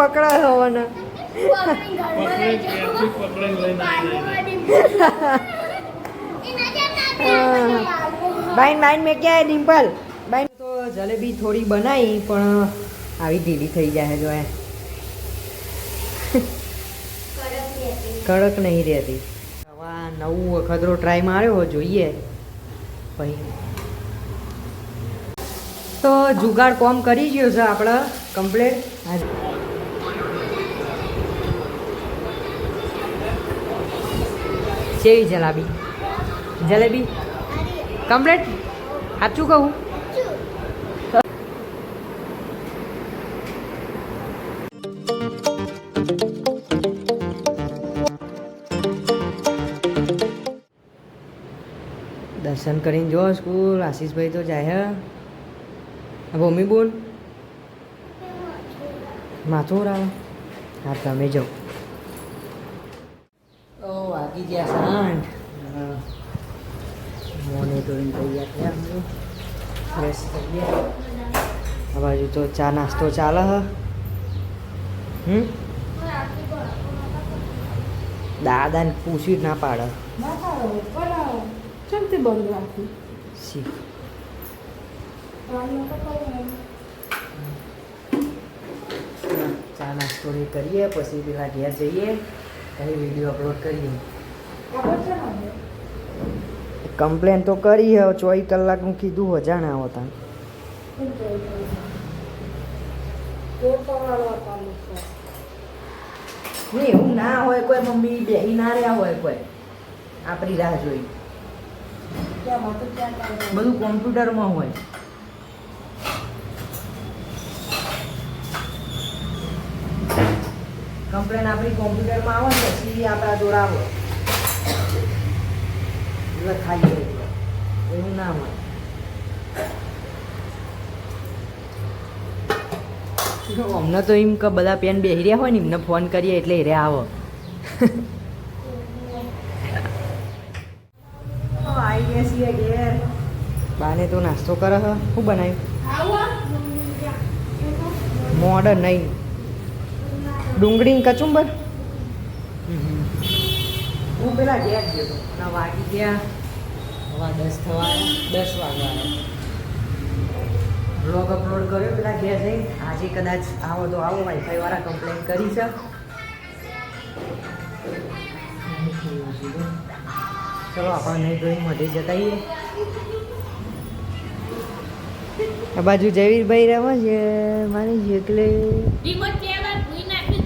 પકડા હોવાના. બાઈન બાઈન મેં ક્યાં ડિમ્પલ? બાઈન તો જલેબી થોડી બનાવી પણ આવી ઢીલી થઈ જાય જો એ કડક નહીં રહેતી. હવે નવું અખતરો ટ્રાય માર્યો જોઈએ. પછી. તો જુગાડ કોમ કરી ગયો છે આપણે કમ્પ્લેટ કેવી જલાબી. જલેબી? કમ્પ્લેટ? સાચું કહું? દર્શન કરીને જો સ્કૂલ, આશીષભાઈ તો જાય હે. ભૂમિ બોલ માથું રાવ હા, તમે જાઓ. ઓ, વાગી ગયા સાંઠ મોનિટરિંગ તૈયાર થયા અમે ફ્રેશ થઈ ગયા આ બાજુ તો ચા નાસ્તો ચાલે હ. હમ? દાદાને પૂછી ના પાડે. શીખ ચા નાસ્તો ને કરીએ પછી પેલા ઘેર જઈએ પછી વીડિયો અપલોડ કરીએ. કમ્પ્લેન તો કરી હવે ચોવીસ કલાકનું કીધું હજાર ના આવતા નહીં, એવું ના હોય કોઈ, મમ્મી બે ના રહ્યા હોય કોઈ. આપણી રાહ જોઈ. બધું કોમ્પ્યુટરમાં હોય. કમ્પ્લેન આપણી કોમ્પ્યુટરમાં આવે ને પછી આપણા જોડાવો લખાઈ જાય એવું ના હોય. અમને તો એમ કે બધા પેન બેસી રહ્યા હોય ને એમને ફોન કરીએ એટલે એ રહ્યા આવો. બાને તો નાસ્તો કરે છે શું બનાવ્યું મોડર નહીં. ડુંગળી કચુંબર? હું પેલા ગયા ગયો વાગી ગયા. હવા દસ થવા દસ વાગવા બ્લોગ અપલોડ કર્યો પેલા ઘેર જઈ આજે કદાચ આવો તો આવો વાઈફાઈ વાળા કમ્પ્લેન કરી છે. ચલો આપણને નહીં ધોઈ મઢે જતાઈએ આ બાજુ જયવીરભાઈ રમે છે મારી જેટલે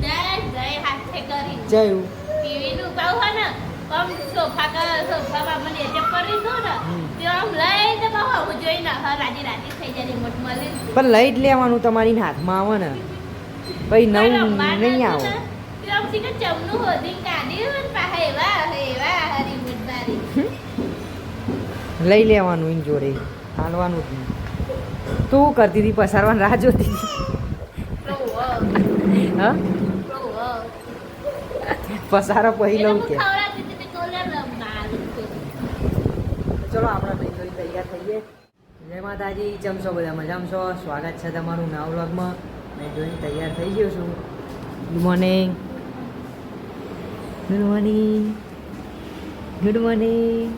જાય જાય હાથે કરી. જયું. ટીવી નું ને આમ સોફા સોફામાં મને જે પડી દો ને તે આમ લઈને બહુ હું જોઈને હ રાજી રાજી થઈ જાય રિમોટ મળી પણ લઈ જ લેવાનું તમારી હાથમાં આવે ને. પછી નવું નહીં આવે. તે આમ સીધા ચમનું હોદી કાઢ્યું ને પાહે એવા એવા હરી બારી લઈ લેવાનું એની જોડે. હાલવાનું જ નહીં. તું કરતી હતી પસારવાની રાહ જોતી હતી. હા? પસારો લઉં કે ખવડાવતી હતી તે કોલર મારું ચલો આપણે નહીં થોડી તૈયાર થઈએ જય માતાજી જમશો બધા મજામાં છો સ્વાગત છે તમારું નવ વ્લોગમાં. મેં જોઈને તૈયાર થઈ ગયો છું. Good morning good morning good morning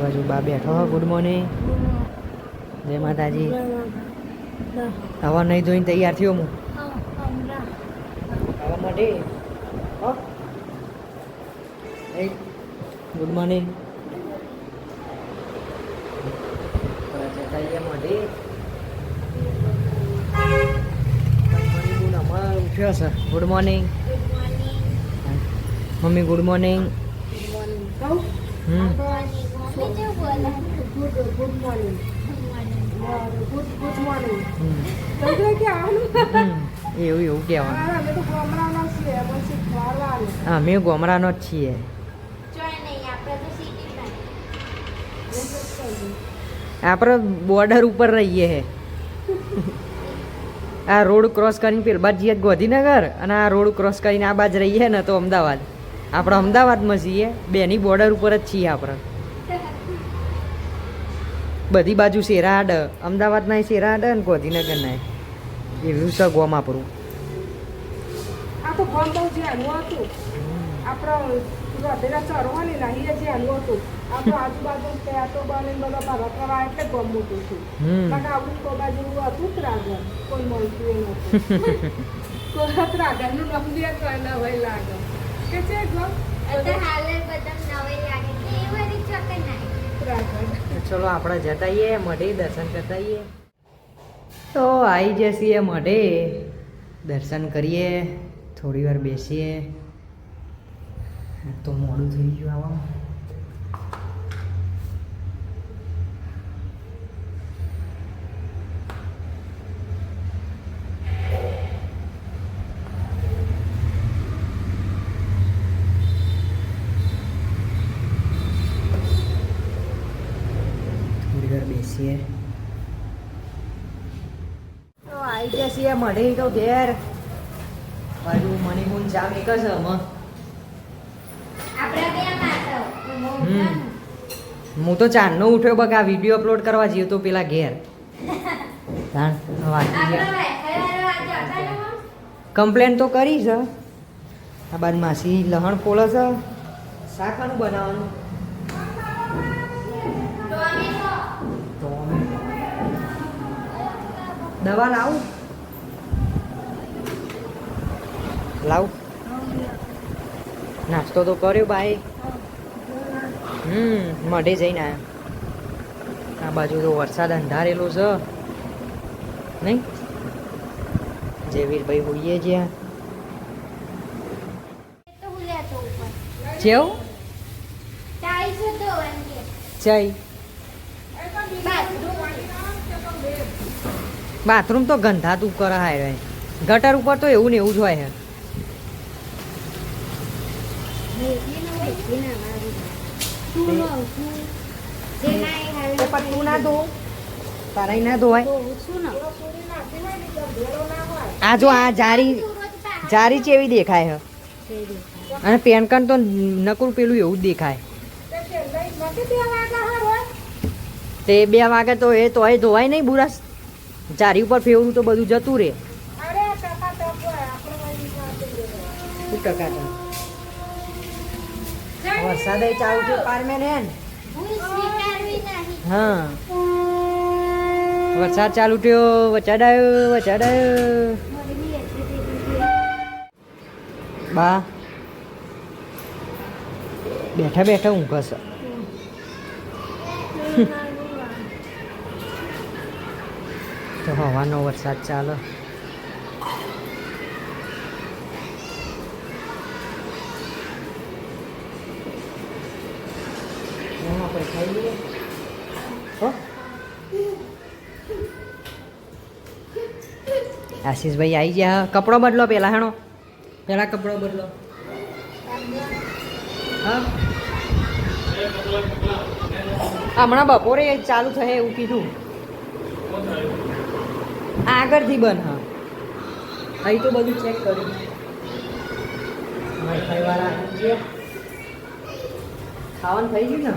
બાજુ બા બેઠો ગુડ મોર્નિંગ જય માતાજી. હવા નહીં ધોઈને તૈયાર થયો હું. હવા માટે? હો. Good મોર્નિંગ ઉઠ્યો છે good morning mummy good morning. એવું એવું કહેવાનું. હા મેં ગોમરાનો જ છીએ જોઈ નહીં આપણે તો સીટી આપણે બોર્ડર ઉપર રહીએ હે. આ રોડ ક્રોસ કરીને પેલ બાદ જઈએ ગોધીનગર અને આ રોડ ક્રોસ કરીને આ બાજ રહીએ ને તો અમદાવાદ. આપણે અમદાવાદમાં છીએ, બેની બોર્ડર ઉપર જ છીએ આપણે. બધી બાજુ શેરા આડ અમદાવાદના શેરા આડ ને ગાંધીનગરના એવું છે ગોમ આપણું. આ હતું. ચરવાની નહીં એ જેનું હતું આ તો આજુબાજુ પેટો બને બધા ભરત કરવા એટલે ગમ મોટું છું. કારણ કોઈ બાજુ હતું જ રાગર કોઈ મળતું એ નતું કોઈ રાગરનું નામ દે હોય લાગે. કે છે ગમ અત્યારે હાલે બધા નવે લાગે. કે એ બધી ચોકે ના ચલો આપણે જતા મઢે દર્શન કરતાઈએ તો આવી જઈએ મઢે. દર્શન કરીએ થોડી વાર બેસીએ. તો મોડું થઈ ગયું આવામાં. વાર બેસીએ. તો આવી છીએ મળે તો ઘેર. બાજુ મણીમૂન ચા મેક છે હમ. હું તો ચાંદનો ઉઠ્યો બગા વીડિયો અપલોડ કરવા જઈએ તો પેલા ઘેર. ગયા કમ્પ્લેન તો કરી છે આ બાદ માસી લહણ પોળે છે. શાકાનું બનાવવાનું. દવા લાવું? લાવ. નાસ્તો તો કર્યો ભાઈ હમ મઢે જઈને આવ્યા આ બાજુ તો વરસાદ અંધારેલો છે. નહીં? જેવીરભાઈ હોઈએ જ્યાં જેવું? ચાલીસો તો વનકે જઈ બાથરૂમ તો ગંધાતું કરાય રહે ગટર ઉપર તો એવું ને એવું જ હોય છે તું ના ધો. તારાય ના ધોવાય. આ જો આ જારી જારી ચેવી દેખાય હે. અને પેનકન તો નકરું પેલું એવું જ દેખાય. તે બે વાગે તો એ તોય ધોવાય નહીં બુરાસ જારી ઉપર ફેવરું તો બધું જતું રહે વરસાદ ચાલુ થયો પારમે ને હું હા. વરસાદ ચાલુ થયો વચાડાયો વચાડાયો. મારી બી એટલી થઈ ગઈ બા. બેઠા બેઠા ઊંઘ છે તો હવાનો વરસાદ ચાલે. આશીષભાઈ આવી ગયા. કપડો બદલો પેલા, હેણો. પેલા કપડો બદલો. હમણાં બપોરે ચાલુ થયે એવું કીધું. આગળથી બન હા. અહીં તો બધું ચેક કર્યું. વાળા ખાવાનું થઈ ગયું ને?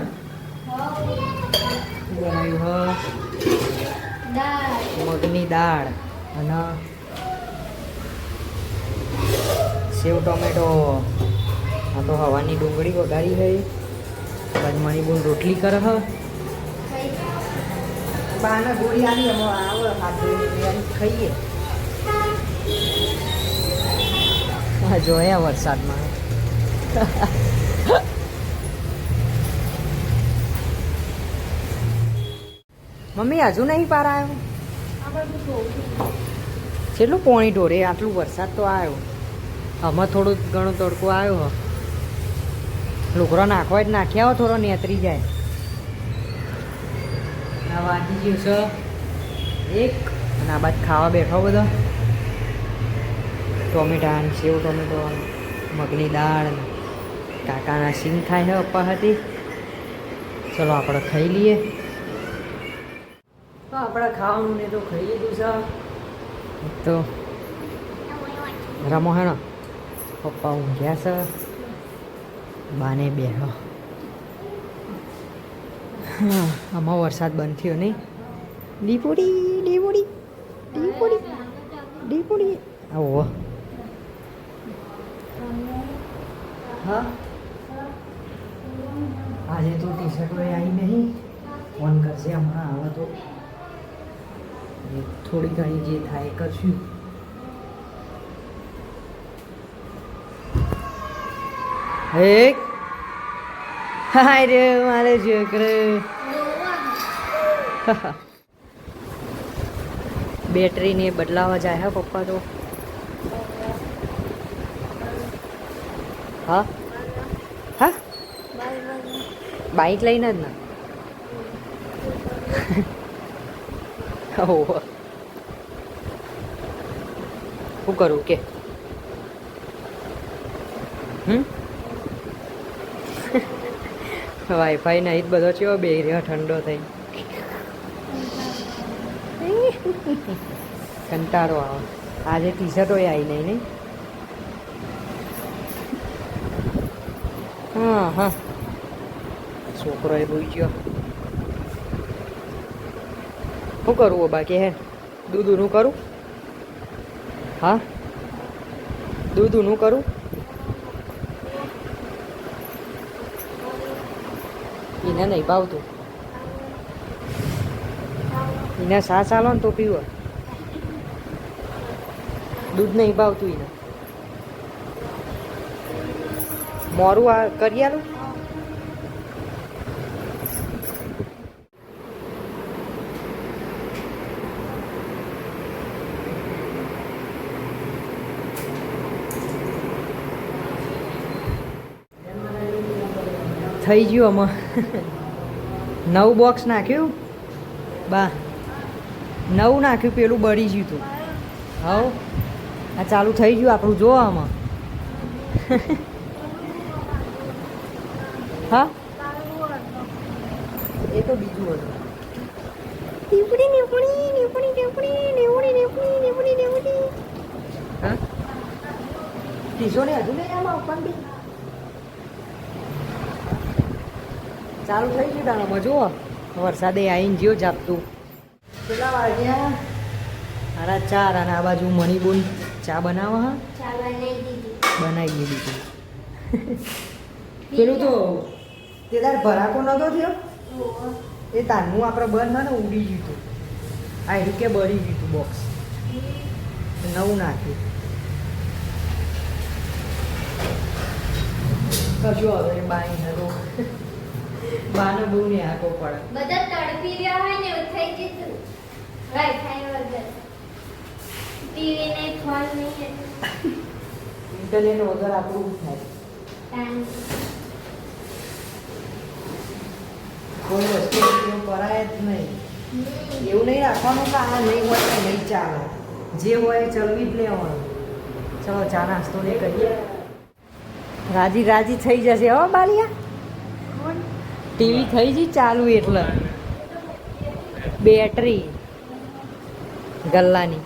બનાવ્યું, હ? મગની દાળ અને સેવ ટોમેટો. આ તો હવાની ડુંગળી વઘારી ગઈ પદ્મણી બોન રોટલી કર, હ. બાના ગોળી આવી અમે આવે હાથ ધોઈને તૈયારી ખાઈએ. હા જોયા વરસાદમાં. મમ્મી હજુ નહીં પાર આવ્યો? કેટલું પોણી ઢોરે આટલું વરસાદ તો આવ્યો. આમાં થોડું ઘણો તડકો આવ્યો. લુગરો નાખવા જ નાખ્યા હો થોડો નેતરી જાય. આ વાગી ગયું છે. એક, અને આ બાદ ખાવા બેઠો બધો. ટોમેટા સેવ, ટોમેટો મગની દાળ કાકાના સિંગ ખાય છે પપ્પા હતી. ચલો આપણે ખાઈ લઈએ. તો આપણે ખાવાનું ને તો ખાઈ લીધું છે. તો રમો હેણો. પપ્પા ઊંઘ્યા છે. બાને બેહો. હા, આમાં વરસાદ બંધ થયો નહીં. ડીપોડી ડીપોડી ડીપોડી ડીપોડી આવો હા? આજે તો ટી શર્ટ આવી નહીં. ફોન કરશે હમણાં આવે તો થોડી ઘણી જે થાય કરશું. એક હાય રે મારે છોકરો. બેટરીને બદલાવા જાય હા પપ્પા તો. હા? હા? બાઈક લઈને જ ને. શું કરું કે? વાઈફાઈ નહીં જ બધો ચેવો બે રહ્યો, ઠંડો થઈ. કંટાળો આવે. આજે ટી શર્ટો આવી નહીં નહીં હા હા. છોકરો એ ભૂઈ ગયો શું કરવું બાકી, હે? દૂધનું કરું? હા? દૂધનું કરું? એને નહીં ભાવતું. એને સા ચાલો ને તો પીવો. દૂધ નહીં ભાવતું એને મોરું આ કરી આલું? થઈ ગયું આમાં. નવું બોક્સ નાખ્યું? બા, નવું નાખ્યું, પેલું બળી ગયું હતું હવ, આ ચાલુ થઈ ગયું આપણું, જો આમાં. હા? એ તો બીજું હતું. ચાલુ થઈ ગયું તાણામાં જુઓ વરસાદે આવીને જ્યો જાપતું કેટલા વાગ્યા સાડા ચાર અને આ બાજુ મણિબુન ચા બનાવો હા? બનાવી દીધી. પેલું તો તે તાર ભરાકો નતો થયો? એ તારનું આપણે બંધ ને ઉડી ગયું હતું આ કે બળી ગયું હતું બોક્સ નવું નાખ્યું. કશું હવે બાઈ નતો બાને બહુ ને પડે. બધા તડપી રહ્યા હોય ને એવું થઈ જતું વાઈફાઈ વગર ટીવી ને ફોન નહીં ઇન્ટરનેટ વગર આપણું થાય. કોઈ વસ્તુ એવું કરાય જ નહીં. એવું નહીં રાખવાનું કે આ નહીં હોય તો નહીં ચાલે. જે હોય ચલવી જ લેવાનું. ચલો ચા નાસ્તો ને કરીએ. રાજી રાજી થઈ જશે હો બાલિયા. ટીવી થઈ ગઈ ચાલુ એટલે. બેટરી. ગલ્લાની.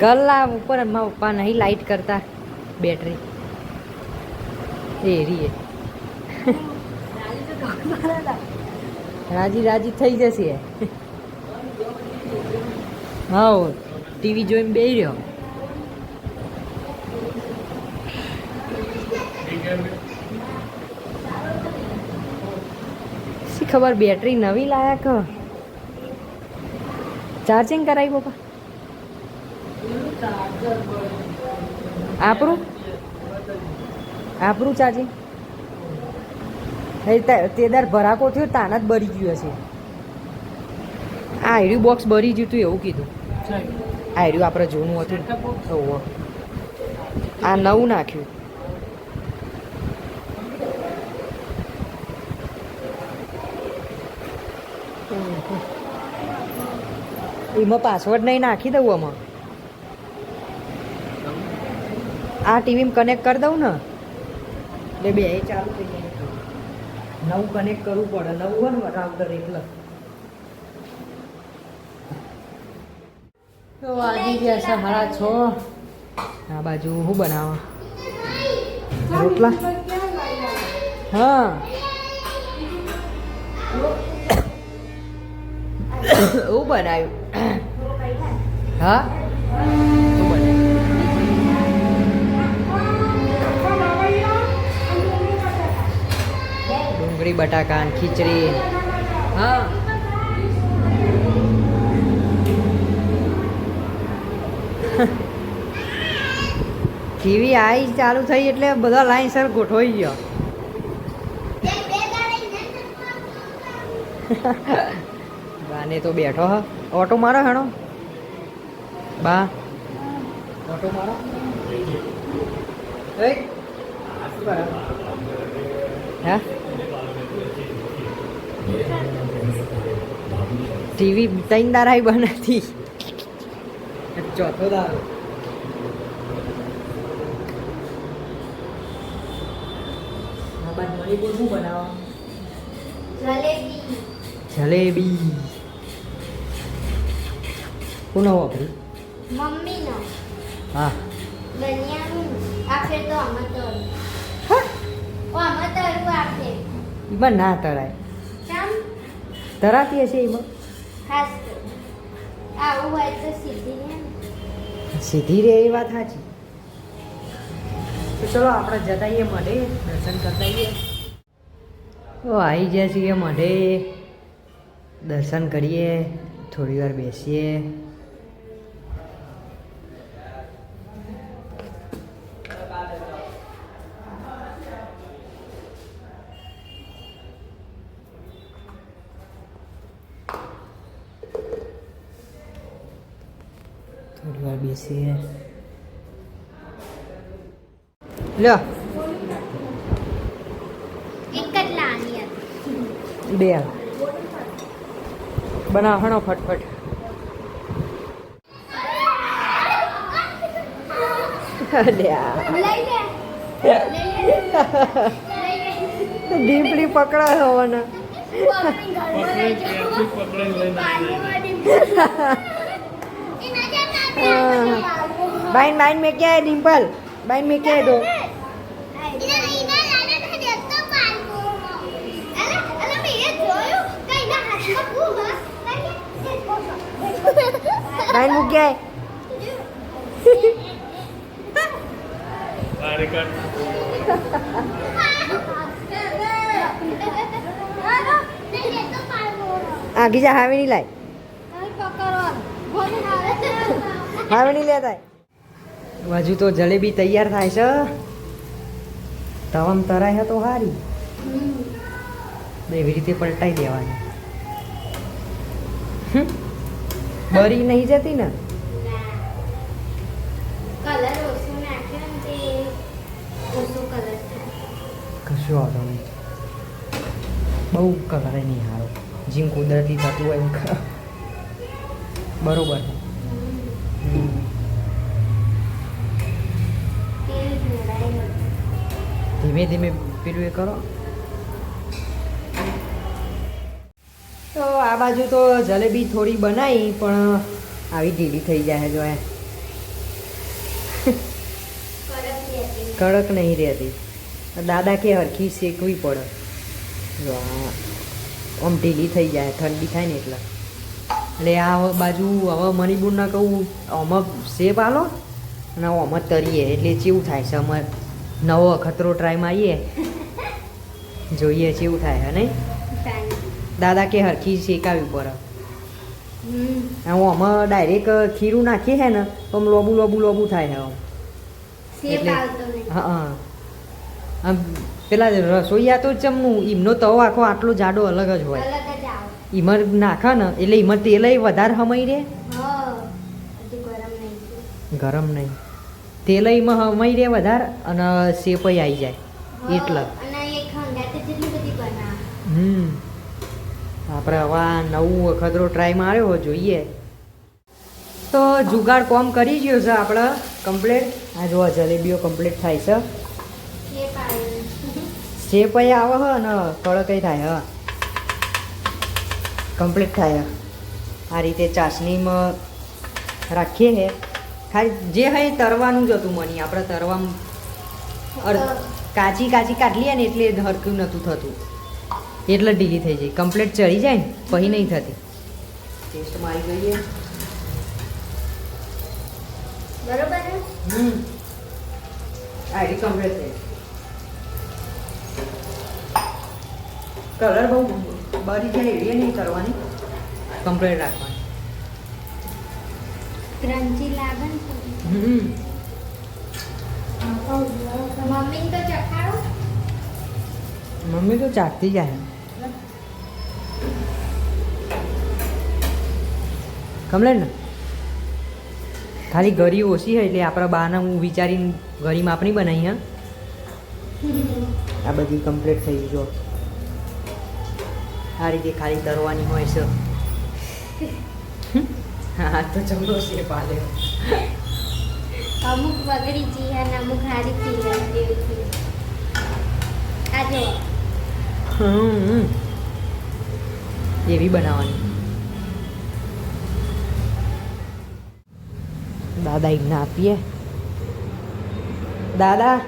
ગલ્લા ઉપર મારા પપ્પા નહીં, લાઈટ કરતા. બેટરી. એ. રીએ રાજી રાજી થઈ જશે. હા ટીવી જોઈને બેહી રહ્યો. ખબર બેટરી નવી લાયા કે? ચાર્જિંગ કરાવી પપ્પા. આપણું? આપણું ચાર્જિંગ તા- તે દર ભરાકો થયો તાન જ બળી ગયું હશે. આ આયડ્યું બોક્સ બળી ગયું હતું એવું કીધું. આયડ્યું આપણે જૂનું હતું. આ નવું નાખ્યું. એમાં પાસવર્ડ નહીં નાખી દઉં આમાં. આ ટીવીમાં કનેક્ટ કરી દઉં ને, એટલે બે ચાલુ થઈ જાય. નવું કનેક્ટ કરવું પડે. નવું હોય ને રાઉટર એટલે. તો વાગી ગયા છે મારા છો. આ બાજુ હું બનાવો? રોટલા? હા. હું બનાવ્યું? હા? ડુંગળી, બટાકા ખીચડી. હા. ટીવી આઈ ચાલુ થઈ એટલે બધા લાઈન સર ગોઠવાઈ ગયો. ગાને તો બેઠો હ. ઓટો મારો હેણો. બા. ઓટો મારો એ હા? ટીવી ત્રણ દારાઈ બનાતી ચોથો દારો. જલેબી. જલેબી. કોનો વાપરી મમ્મીનો. હા. બનિયાનું. આખરે તો આમાં તો ઓ આમાં તરવું આખરે એમાં ના તરાય કેમ? તરાતી હશે એમાં ખાસ તો. આવું હોય તો સીધી ને. સીધી રે એ વાત સાચી. તો ચલો આપણે જતાઈએ મઢે દર્શન કરતા આવીએ. તો આવી ગયા છીએ મઢે. દર્શન કરીએ થોડી વાર બેસીએ થોડી વાર બેસીએ લ્યો બે. બનાવ હણો ફટફટ. ડીપલી પકડા હોવાના. બાઈન બાઈન મેં ક્યાં ડિમ્પલ? બાઈન મેં ક્યાં દો? બાઈન મૂક ક્યાં આગી જા હાવી નહીં લાય હાવી નહીં લેતા હજુ તો જલેબી તૈયાર થાય છે. તવમ તરાય તો હારી. એવી રીતે પલટાઈ દેવાની. હમ. બરી નહીં જતી ને? કશું વાંધો નહીં. બહુ કલર નહીં સારો જેમ કુદરતી થતું હોય એમ બરોબર. ધીમે ધીમે પેલું એ કરો. તો આ બાજુ તો જલેબી થોડી બનાવી પણ આવી ઢીલી થઈ જાય જો કડક નહીં રહેતી. દાદા કે હરખી શેકવી પડે. જો આમ ઢીલી થઈ જાય, ઠંડી થાય ને એટલે. એટલે આ બાજુ, હવે મણિપુરના કહું, આમાં શેપ આલો અને આમાં તરીએ. એટલે ચેવું થાય છે અમારે નવો અખતરો ટ્રાય મારીએ જોઈએ ચેવું થાય હે નહીં? દાદા કે હરખી શેકાવી પડે હું આમાં ડાયરેક્ટ ખીરું નાખીએ હે ને તો આમ લોબુ લોબુ લોબુ થાય હે એટલે- હા હા. આમ પેલા રસોઈયા તો ચમનું એમનો તવો આખો આટલો જાડો અલગ જ હોય. ઈમર નાખે ને એટલે એમાં તેલય વધારે હમાઈ રહે ગરમ નહીં તેલ તેલય એમાં હમાઈ રહે વધારે અને શેપય આવી જાય. એટલે. હમ. આપણે હવે નવું અખતરો ટ્રાય માર્યો જોઈએ. તો જુગાડ કોમ કરી ગયો છે આપણે કમ્પ્લેટ આ જોવા જલેબીઓ કમ્પ્લીટ થાય છે. જે આવ્યું આવે હ ને કડકય થાય હ. કમ્પ્લીટ થાય. આ રીતે ચાસણીમાં રાખીએ હે. ખાલી જે હે તરવાનું જ હતું મની આપણે તરવામાં કાચી કાચી કાચી કાઢલીએ ને એટલે હરખ્યું નહોતું થતું. એટલે ઢીલી થઈ જાય. કમ્પ્લીટ ચડી જાય ને પછી નહીં થતી. ટેસ્ટ મારી જોઈએ બરોબર હમ. આઈડી કમ્પ્લીટ થઈ કલર બહુ બરી જાય એવી નહીં કરવાની. કમ્પ્લીટ રાખવાની. ક્રન્ચી લાગે હમ. મમ્મીને તો ચખાડો. મમ્મી તો ચાટતી જાય. કમ્પ્લેટ ને? ખાલી ઘરી ઓછી હોય એટલે આપણા બાને હું વિચારીને ઘરી માપણી બનાવી હા? આ બધી કમ્પ્લીટ થઈ ગઈ જો. આ રીતે ખાલી તરવાની હોય છે. હા તો ચમડો છે પાલે. અમુક બગડી જી અને અમુક હારી થઈ તેવી આજે હમ. એવી બનાવવાની. દાદા એમને આપીએ. દાદા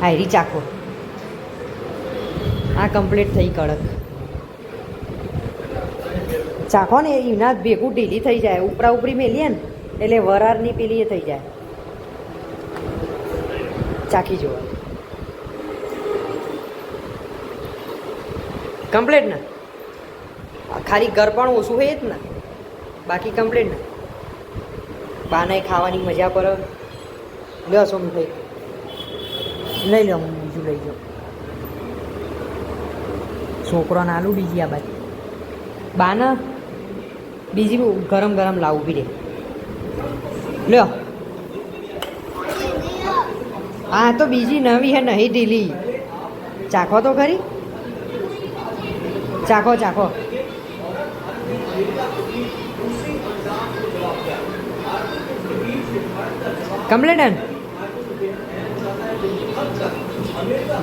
હાયરી ચાખો. આ કમ્પ્લીટ થઈ કડક. ચાખો ને એના ભેગું ઢીલી થઈ જાય. ઉપરા ઉપરી મેલીએ ને, એટલે વરારની પેલી એ થઈ જાય. ચાખી જુઓ. કમ્પ્લીટ ને? ખાલી ઘર પણ ઓછું હોય જ ને. બાકી કમ્પ્લીટ ને? બાને ખાવાની મજા પર લ્યો સોમ ભાઈ લઈ લો, હું બીજું લઈ જાઉં. છોકરાને આલુ બીજી આ બાજુ. બાને, બીજી ગરમ ગરમ લાવું બી લ્યો. હા, તો બીજી નવી હે, નહીં ઢીલી. ચાખો તો ખરી. ચાખો ચાખો. કમ્પ્લેટન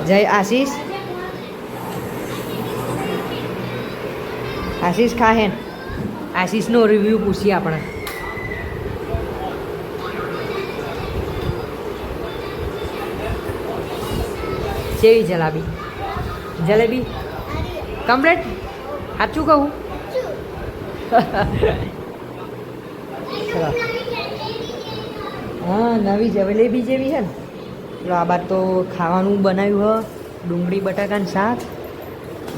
જય આશીષ. આશીષ ખાહેન. આશીષનો રિવ્યૂ પૂછીએ આપણે. કેવી જલાબી? જલેબી? કમ્પ્લેટ સાચું કહું? ચલો હા, નવી જલેબી જેવી છે ને. ચલો આ બાદ તો ખાવાનું બનાવ્યું હ. ડુંગળી બટાકાનું શાક.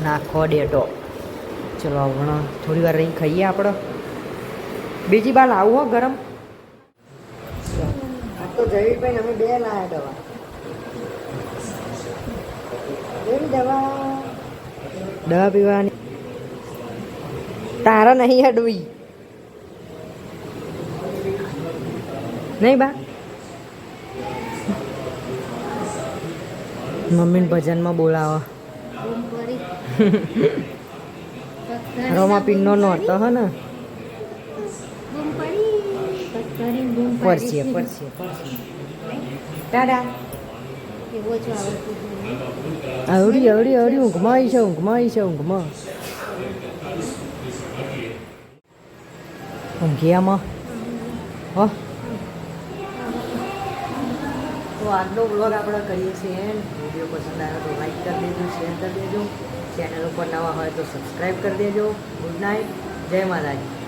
નાખો ડેટો. ચલો હમણાં થોડી વાર રહી ખાઈએ આપણે બીજી બાર લાવું હો ગરમ. આ તો જયવીરભાઈ, અમે બે લાયા દવા. દવા પીવાની. તારા નહીં હડવી. નહીં બા મમ્મીને ભજનમાં બોલાવો બૂમ પડી રોમા પીનનો નોટો હે ને બૂમ પડી પથ્થરી બૂમ પરસીએ પડી પરસીએ પરસીએ ટાટા એવો જ આવડતું હતું. આવડી આવડી આવડી ઊંઘમાં આવી છે ઊંઘમાં આવી છે ઊંઘમાં ઊંઘિયામાં હો તો આજનો બ્લોગ આપણે કરીએ છીએ વીડિયો પસંદ આવ્યો તો લાઈક કરી દેજો શેર કરી દેજો. ચેનલ ઉપર નવા હોય તો સબસ્ક્રાઈબ કરી દેજો. ગુડ નાઇટ જય માતાજી.